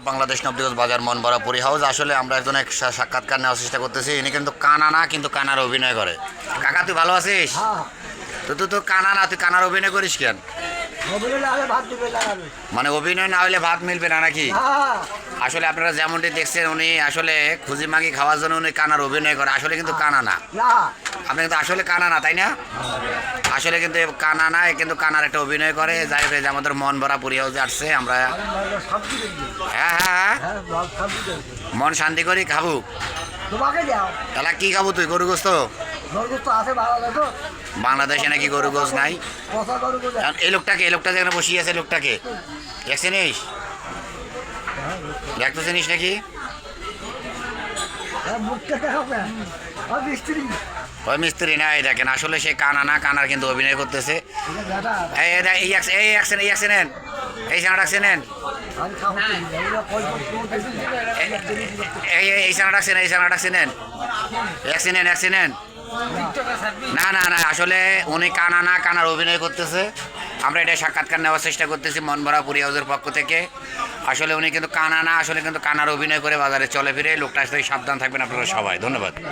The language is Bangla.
বাংলাদেশ নবদিগজ বাজার মন ভরা পুরি হাউস। আসলে আমরা একজন এক সাক্ষাৎকার নেওয়ার চেষ্টা করতেছি। ইনি কিন্তু কানা না কিন্তু কানার অভিনয় করে। কাকা তুই ভালো আছিস? হ্যাঁ। তো তুই তো কানা না তুই কানার অভিনয় করিস কেন? মানে অভিনয় না হলে ভাত মিলবে না নাকি? আসলে আপনারা যেমনটি দেখছেন উনি আসলে খুঁজি মাগি খাওয়ার জন্য উনি কানার অভিনয় করে। আসলে কিন্তু কানা না। আপনি কিন্তু আসলে কানা না তাই না? আসলে কিন্তু কানা না কিন্তু কানার একটা অভিনয় করে। যাই হোক যে আমাদের মন ভরা পুরি হাউসে আসছে আমরা হ্যাঁ হ্যাঁ হ্যাঁ। হ্যাঁ মন শান্তি করি খাব। তাহলে কি খাব তুই গরু গোস্ত? বাংলাদেশে নাকি গরু গোস নাই? এই লোকটাকে এই লোকটা যেখানে বসিয়ে আছে লোকটাকে? দেখছিনিস দেখতে চিনিস নাকি? মিস্ত্রি। ওই মিস্ত্রি না এই দেখেন আসলে সে কানা না কানার কিন্তু অভিনয় করতেছে। এই অ্যাক্সিডেন্ট এই খাব এগুলো পয়সা এই সানাটা অ্যাক্সিডেন্ট এই সানাটা অ্যাক্সিডেন্ট অ্যাক্সিডেন্ট অ্যাক্সিডেন্ট না না না, আসলে উনি কানা না, কানার অভিনয় করতেছে। আমরা এটা সাক্ষাৎকার নেওয়ার চেষ্টা করতেছি মনভরা পুরী হাউসের পক্ষ থেকে। আসলে উনি কিন্তু কানা না, আসলে কিন্তু কানার অভিনয় করে বাজারে চলে ফিরে। লোকটা আসলে সাবধান থাকবেন আপনারা সবাই। ধন্যবাদ।